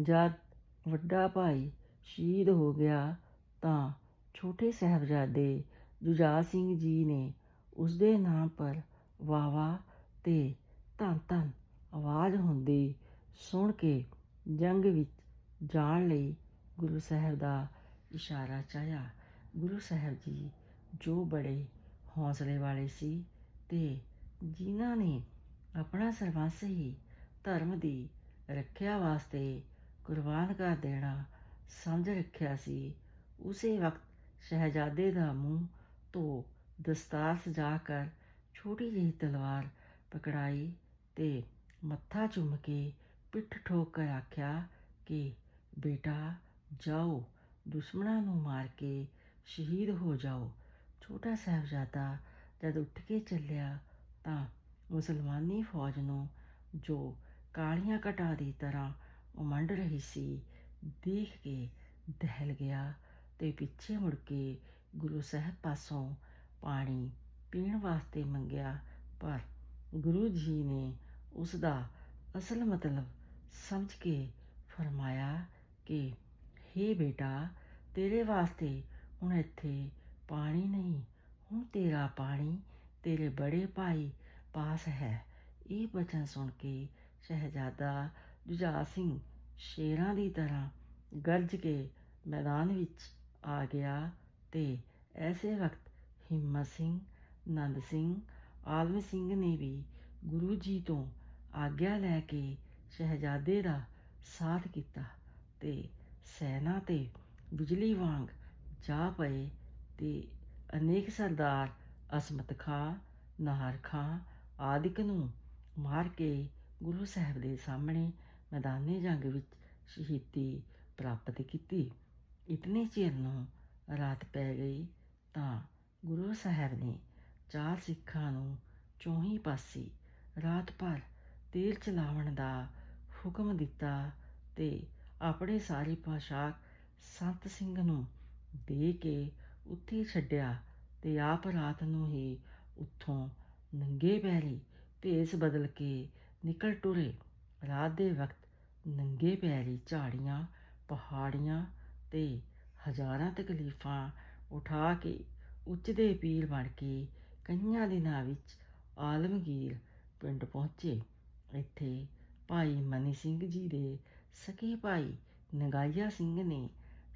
ਜਦ ਵੱਡਾ ਭਾਈ ਸ਼ਹੀਦ ਹੋ ਗਿਆ ਤਾਂ ਛੋਟੇ ਸਾਹਿਬਜ਼ਾਦੇ ਜੁਝਾਰ ਸਿੰਘ ਜੀ ਨੇ ਉਸ ਦੇ ਨਾਮ ਪਰ ਵਾਵਾ ਤੇ ਧੰਨ ਧੰਨ ਆਵਾਜ਼ ਹੁੰਦੀ ਸੁਣ ਕੇ ਜੰਗ ਵਿੱਚ ਜਾਣ ਲਈ ਗੁਰੂ ਸਾਹਿਬ ਦਾ ਇਸ਼ਾਰਾ ਚਾਹਿਆ। ਗੁਰੂ ਸਾਹਿਬ ਜੀ ਜੋ ਬੜੇ ਹੌਸਲੇ ਵਾਲੇ ਸੀ ਤੇ ਜਿਨ੍ਹਾਂ ਨੇ ਆਪਣਾ ਸਰਵੰਸ ਹੀ ਧਰਮ ਦੀ ਰੱਖਿਆ ਵਾਸਤੇ ਕੁਰਬਾਨ ਕਰ ਦੇਣਾ। ਸਮਝ ਰੱਖਿਆ ਸੀ। ਉਸੇ ਵਕਤ ਸ਼ਹਿਜ਼ਾਦੇ ਦਾ ਮੂੰਹ ਤੋਂ ਦਸਤਾਰ ਸਜਾ ਕਰ ਛੋਟੀ ਜਿਹੀ ਤਲਵਾਰ ਪਕੜਾਈ ਤੇ ਮੱਥਾ ਚੁੰਮ ਕੇ ਪਿੱਠ ਠੋਕ ਕਰ ਆਖਿਆ ਕਿ, ਬੇਟਾ, ਜਾਓ, ਦੁਸ਼ਮਣਾਂ ਨੂੰ ਮਾਰ ਕੇ ਸ਼ਹੀਦ ਹੋ ਜਾਓ। ਛੋਟਾ ਸਾਹਿਬਜ਼ਾਦਾ ਜਦ ਉੱਠ ਕੇ ਚੱਲਿਆ ਤਾਂ ਮੁਸਲਮਾਨੀ ਫੌਜ ਨੂੰ ਜੋ ਕਾਲੀਆਂ ਘਟਾ ਦੀ ਤਰ੍ਹਾਂ ਉਮੰਡ ਰਹੀ ਸੀ, ਦੇਖ ਕੇ ਦਹਿਲ ਗਿਆ ਤੇ ਪਿੱਛੇ ਮੁੜ ਕੇ ਗੁਰੂ ਸਾਹਿਬ ਪਾਸੋਂ ਪਾਣੀ ਪੀਣ ਵਾਸਤੇ ਮੰਗਿਆ, ਪਰ ਗੁਰੂ ਜੀ ਨੇ ਉਸ ਦਾ ਅਸਲ ਮਤਲਬ ਸਮਝ ਕੇ ਫਰਮਾਇਆ ਕਿ, ਹੇ ਬੇਟਾ, ਤੇਰੇ ਵਾਸਤੇ ਹੁਣ ਇੱਥੇ ਪਾਣੀ ਨਹੀਂ, ਹੁਣ ਤੇਰਾ ਪਾਣੀ ਤੇਰੇ ਬੜੇ ਭਾਈ ਪਾਸ ਹੈ। ਇਹ ਬਚਨ ਸੁਣ ਕੇ ਸ਼ਹਿਜ਼ਾਦਾ ਜੁਝਾਰ ਸਿੰਘ ਸ਼ੇਰਾਂ ਦੀ ਤਰ੍ਹਾਂ ਗਰਜ ਕੇ ਮੈਦਾਨ ਵਿੱਚ ਆ ਗਿਆ ਤੇ ਐਸੇ ਵਕਤ ਹਿੰਮਤ ਸਿੰਘ, ਨੰਦ ਸਿੰਘ, ਆਲਮ ਸਿੰਘ ਨੇ ਵੀ ਗੁਰੂ ਜੀ ਤੋਂ ਆਗਿਆ ਲੈ ਕੇ ਸ਼ਹਿਜ਼ਾਦੇ ਦਾ ਸਾਥ ਕੀਤਾ ਤੇ ਸੈਨਾ ਤੇ ਬਿਜਲੀ ਵਾਂਗ ਜਾ ਪਏ ਤੇ ਅਨੇਕ ਸਰਦਾਰ ਅਸਮਤ ਖਾਂ, ਨਾਹਰ ਖਾਂ ਆਦਿਕ ਨੂੰ ਮਾਰ ਕੇ ਗੁਰੂ ਸਾਹਿਬ ਦੇ ਸਾਹਮਣੇ ਮੈਦਾਨੇ ਜੰਗ ਵਿੱਚ ਸ਼ਹੀਦੀ ਪ੍ਰਾਪਤ ਕੀਤੀ। ਇਤਨੇ ਚਿਰ ਨੂੰ ਰਾਤ ਪੈ ਗਈ ਤਾਂ ਗੁਰੂ ਸਾਹਿਬ ਨੇ ਚਾਰ ਸਿੱਖਾਂ ਨੂੰ ਚੌਹੀਂ ਪਾਸੇ ਰਾਤ ਭਰ ਤੇਲ ਚਲਾਵਣ ਦਾ ਹੁਕਮ ਦਿੱਤਾ ਤੇ ਆਪਣੇ ਸਾਰੇ ਪਾਸ਼ਾਕ ਸੰਤ ਸਿੰਘ ਨੂੰ ਦੇ ਕੇ ਉੱਥੇ ਛੱਡਿਆ ਤੇ ਆਪ ਰਾਤ ਨੂੰ ਹੀ ਉੱਥੋਂ ਨੰਗੇ ਪੈਰੀ ਭੇਸ ਬਦਲ ਕੇ ਨਿਕਲ ਟੁਰੇ। ਰਾਤ ਦੇ ਵਕਤ ਨੰਗੇ ਪੈਰੀ ਝਾੜੀਆਂ, ਪਹਾੜੀਆਂ ਤੇ ਹਜ਼ਾਰਾਂ ਤਕਲੀਫਾਂ ਉਠਾ ਕੇ ਉੱਚਦੇ ਪੀਰ ਬਣ ਕੇ ਕਈਆਂ ਦਿਨਾਂ ਵਿੱਚ ਆਲਮਗੀਰ ਪਿੰਡ ਪਹੁੰਚੇ। ਇੱਥੇ ਭਾਈ ਮਨੀ ਸਿੰਘ ਜੀ ਦੇ ਸਕੇ ਭਾਈ ਨਗਾਈਆ ਸਿੰਘ ਨੇ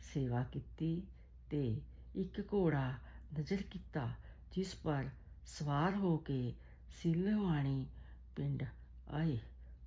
ਸੇਵਾ ਕੀਤੀ ਤੇ ਇੱਕ ਘੋੜਾ ਨਜ਼ਰ ਕੀਤਾ, ਜਿਸ ਪਰ ਸਵਾਰ ਹੋ ਕੇ ਸਿਲਵਾਣੀ ਪਿੰਡ ਆਏ।